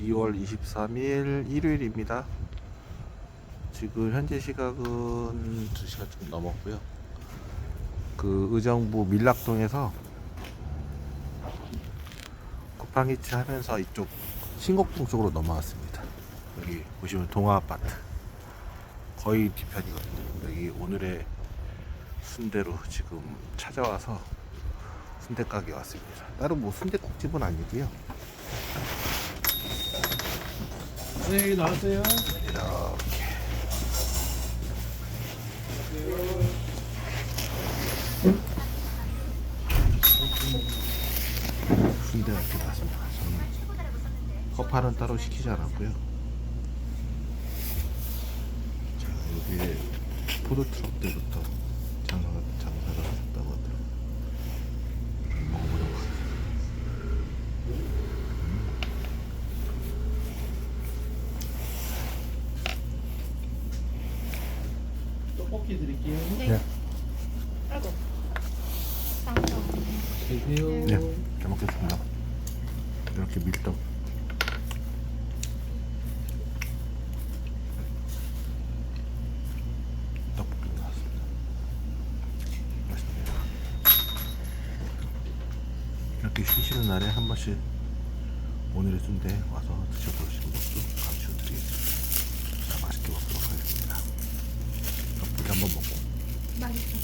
2월 23일 일요일입니다. 지금 현재 시각은 2시간 좀 넘었고요. 그 의정부 밀락동에서 쿠팡이츠 하면서 이쪽 신곡동 쪽으로 넘어왔습니다. 여기 보시면 동아 아파트 거의 뒤편이거든요. 여기 오늘의 순대로 지금 찾아와서 순대 가게 왔습니다. 따로 뭐 순대국집은 아니고요. 네, 나왔어요. 이렇게 순대가 이렇게 나왔습니다. 저는 허파는 따로 시키지 않았고요. 자, 여기에 푸드트럭 때부터 장사가, 장사가 하셨다고 하더라고요. 먹어보려고 하겠습니다. 떡볶이 드릴게요. 네. 아이고. 쌍꺼. 드세요. 네, 잘 먹겠습니다. 이렇게 밀떡. 떡볶이 나왔습니다. 맛있네요. 이렇게 쉬시는 날에 한 번씩 오늘의 순대 와서 드셔보시는 맛있어.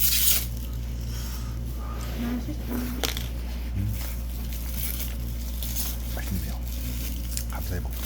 맛있어. 음. 맛있네요. 감사해 먹고.